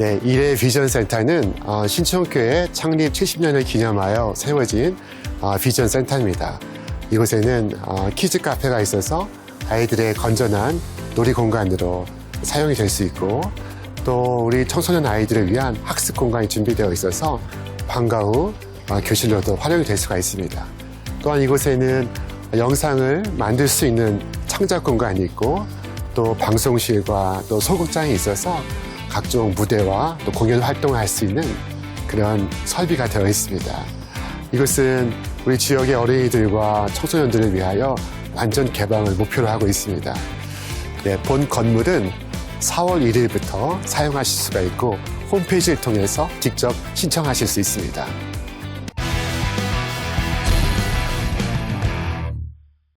네, 이래 비전 센터는 어, 신촌교회 창립 70년을 기념하여 세워진 어, 비전 센터입니다. 이곳에는 어, 키즈 카페가 있어서 아이들의 건전한 놀이 공간으로 사용이 될 수 있고 또 우리 청소년 아이들을 위한 학습 공간이 준비되어 있어서 방과 후 어, 교실로도 활용이 될 수가 있습니다. 또한 이곳에는 영상을 만들 수 있는 창작 공간이 있고 또 방송실과 또 소극장이 있어서 각종 무대와 또 공연 활동을 할수 있는 그런 설비가 되어 있습니다. 이것은 우리 지역의 어린이들과 청소년들을 위하여 완전 개방을 목표로 하고 있습니다. 네, 본 건물은 4월 1일부터 사용하실 수가 있고 홈페이지를 통해서 직접 신청하실 수 있습니다.